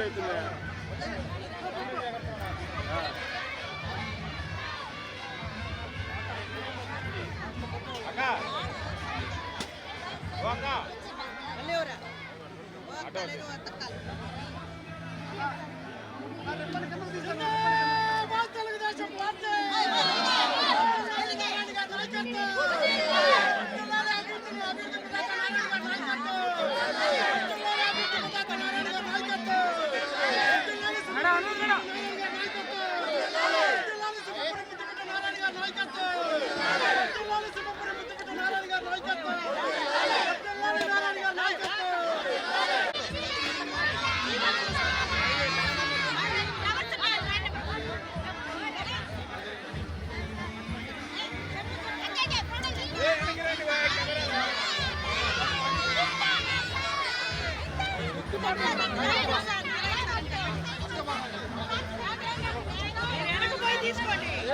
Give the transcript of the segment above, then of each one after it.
హడావుడి అవుతుంది అక్క ఓ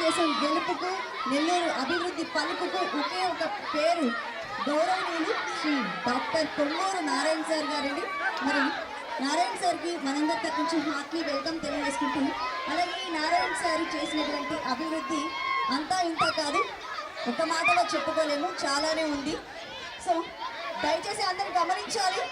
దేశం గెలుపుకు నెల్లూరు అభివృద్ధి పలుకుకు ఒకే ఒక పేరు. గౌరవనీయులు శ్రీ డాక్టర్ కొమ్మూరు నారాయణ సార్ గారండి. మరి నారాయణ సార్కి మనందరి తరపు నుంచి హార్ట్లీ వెల్కమ్ తెలియజేసుకుంటూ అలాగే నారాయణ సార్ చేసినటువంటి అభివృద్ధి అంతా ఇంత కాదు ఒక మాటలో చెప్పుకోలేము చాలానే ఉంది. సో దయచేసి అందరూ గమనించాలి.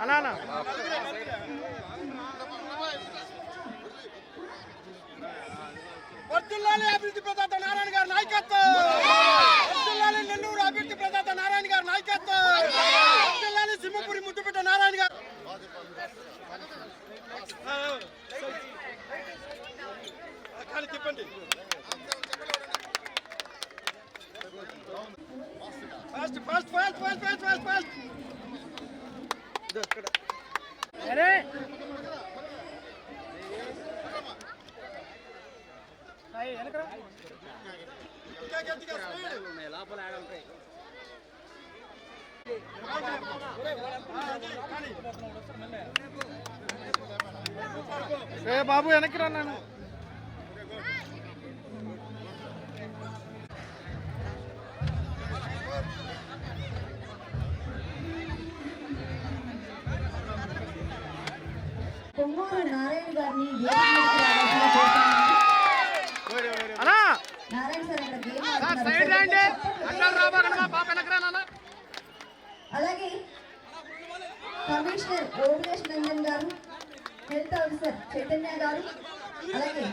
అలా అలా అభివృద్ధి ప్రదాత నారాయణ గారి నాయకత్వం వర్తిల్లాలి నెల్లూరు అభివృద్ధి ప్రదాత నారాయణ గారి నాయకత్వం వర్తిల్లాలి సింహపురి ముద్దుపెట్ట నారాయణ గారు కానీ fast fast fast fast fast fast fast. గట్టిగా స్పీడ్ ఏ బాబు వెనక్కి రా నన్ను. నాన్న. అలాగే కమిషనర్ ఓవిలేష్ నందన్ గారు హెల్త్ ఆఫీసర్ చైతన్య గారు అలాగే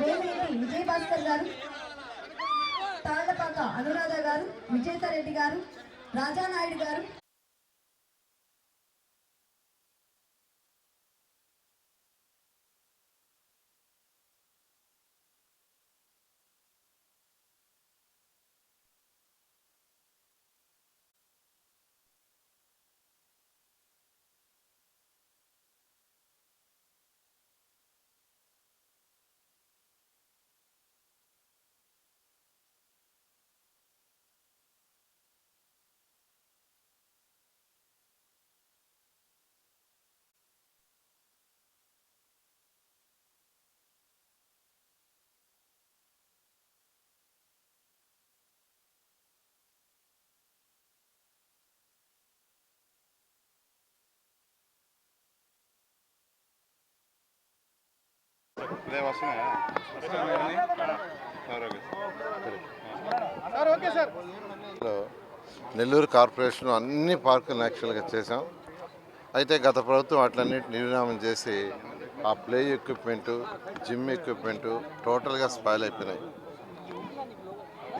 వేమిరెడ్డి విజయ్ భాస్కర్ గారు తాళ్ళపాక అనురాధ గారు విజేత రెడ్డి గారు రాజానాయుడు గారు నెల్లూరు కార్పొరేషన్ అన్ని పార్కులను యాక్చువల్గా చేసాం అయితే గత ప్రభుత్వం వాటిలన్నిటి నిర్నామం చేసి ఆ ప్లే ఎక్విప్మెంట్ జిమ్ ఎక్విప్మెంట్ టోటల్గా స్పాయిల్ అయిపోయినాయి.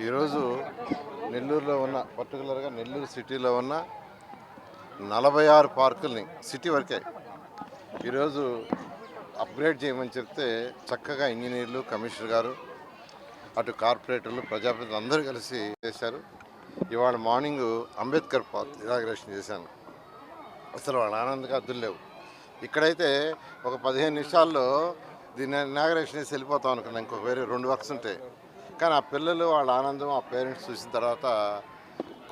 ఈరోజు నెల్లూరులో ఉన్న పర్టికులర్గా నెల్లూరు సిటీలో ఉన్న నలభై ఆరు పార్కుల్ని సిటీ వరకే. ఈరోజు అప్గ్రేడ్ చేయమని చెప్తే చక్కగా ఇంజనీర్లు కమిషనర్ గారు అటు కార్పొరేటర్లు ప్రజాప్రతినిధులు అందరూ కలిసి చేశారు. ఇవాళ మార్నింగ్ అంబేద్కర్ పార్క్ ఇనాగ్రేషన్ చేశాను. అసలు వాళ్ళ ఆనందంగా అద్దులు లేవు. ఇక్కడైతే ఒక పదిహేను నిమిషాల్లో దీన్ని ఇనాగ్రేషన్ చేసి వెళ్ళిపోతాం అనుకున్నాను ఇంకొక వేరే రెండు వర్క్స్ ఉంటాయి. కానీ ఆ పిల్లలు వాళ్ళ ఆనందం ఆ పేరెంట్స్ చూసిన తర్వాత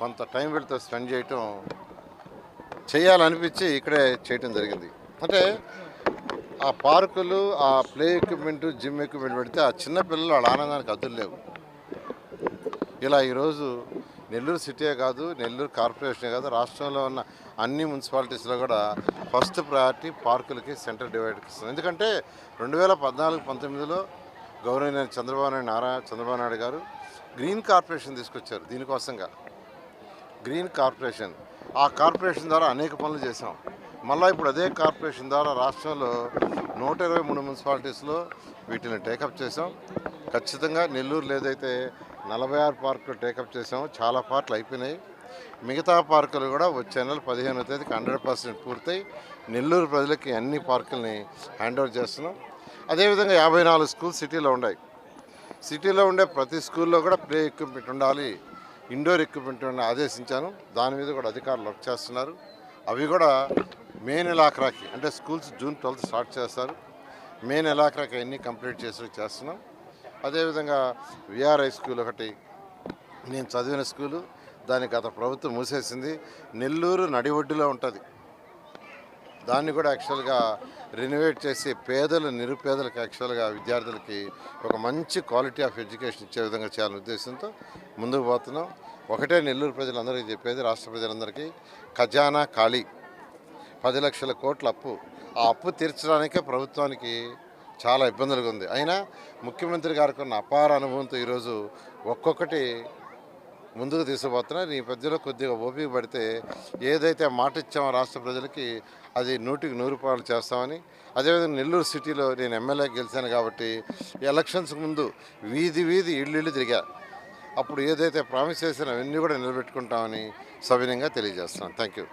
కొంత టైం వీళ్ళతో స్పెండ్ చేయటం చేయాలనిపించి ఇక్కడే చేయటం జరిగింది. అంటే ఆ పార్కులు ఆ ప్లే ఎక్విప్మెంట్ జిమ్ ఎక్విప్మెంట్ పెడితే ఆ చిన్నపిల్లలు వాళ్ళ ఆనందానికి అద్దులు లేవు. ఇలా ఈరోజు నెల్లూరు సిటీయే కాదు నెల్లూరు కార్పొరేషనే కాదు రాష్ట్రంలో ఉన్న అన్ని మున్సిపాలిటీస్లో కూడా ఫస్ట్ ప్రయారిటీ పార్కులకి సెంటర్ డివైడ్కి ఇస్తుంది ఎందుకంటే రెండు వేల పద్నాలుగు పంతొమ్మిదిలో గౌరవనీయ చంద్రబాబు నాయుడు నారా చంద్రబాబు నాయుడు గారు గ్రీన్ కార్పొరేషన్ తీసుకొచ్చారు దీనికోసంగా. గ్రీన్ కార్పొరేషన్ ఆ కార్పొరేషన్ ద్వారా అనేక పనులు చేసాం మళ్ళీ ఇప్పుడు అదే కార్పొరేషన్ ద్వారా రాష్ట్రంలో నూట ఇరవై మూడు మున్సిపాలిటీస్లో వీటిని టేకప్ చేసాం ఖచ్చితంగా నెల్లూరులో ఏదైతే నలభై ఆరు పార్కులు టేకప్ చేసాము చాలా పార్కులు అయిపోయినాయి. మిగతా పార్కులు కూడా వచ్చే నెల పదిహేనో తేదీకి హండ్రెడ్ పర్సెంట్ పూర్తయి నెల్లూరు ప్రజలకి అన్ని పార్కుల్ని హ్యాండ్ ఓవర్ చేస్తున్నాం. అదేవిధంగా యాభై నాలుగు స్కూల్స్ సిటీలో ఉన్నాయి. సిటీలో ఉండే ప్రతి స్కూల్లో కూడా ప్లే ఎక్విప్మెంట్ ఉండాలి. ఇండోర్ ఎక్విప్మెంట్ ఆదేశించాను. దాని మీద కూడా అధికారులు వర్క్ చేస్తున్నారు. అవి కూడా మే నెలాఖరాకి అంటే స్కూల్స్ జూన్ ట్వెల్త్ స్టార్ట్ చేస్తారు. మే నెలాఖరాకి అన్నీ కంప్లీట్ చేసి చేస్తున్నాం. అదేవిధంగా విఆర్ఐ స్కూల్ ఒకటి నేను చదివిన స్కూలు దాన్ని గత ప్రభుత్వం మూసేసింది. నెల్లూరు నడివొడ్డులో ఉంటుంది. దాన్ని కూడా యాక్చువల్గా రెనోవేట్ చేసి పేదలు నిరుపేదలకు యాక్చువల్గా విద్యార్థులకి ఒక మంచి క్వాలిటీ ఆఫ్ ఎడ్యుకేషన్ ఇచ్చే విధంగా చేయాలనే ఉద్దేశంతో ముందుకు పోతున్నాం. ఒకటే నెల్లూరు ప్రజలందరికీ చెప్పేది రాష్ట్ర ప్రజలందరికీ ఖజానా ఖాళీ. పది లక్షల కోట్ల అప్పు. ఆ అప్పు తీర్చడానికే ప్రభుత్వానికి చాలా ఇబ్బందులుగా ఉంది. అయినా ముఖ్యమంత్రి గారికి ఉన్న అపార అనుభవంతో ఈరోజు ఒక్కొక్కటి ముందుకు తీసుకుపోతున్నారు. ఈ మధ్యలో కొద్దిగా ఓపిక పడితే ఏదైతే మాట ఇచ్చామో రాష్ట్ర ప్రజలకి అది నూటికి నూరు రూపాయలు చేస్తామని. అదేవిధంగా నెల్లూరు సిటీలో నేను ఎమ్మెల్యే గెలిచాను కాబట్టి ఎలక్షన్స్ ముందు వీధి వీధి ఇళ్ళు ఇళ్ళు తిరిగా. అప్పుడు ఏదైతే ప్రామిస్ చేసినా అవన్నీ కూడా నిలబెట్టుకుంటామని సవినయంగా తెలియజేస్తున్నాను. Thank you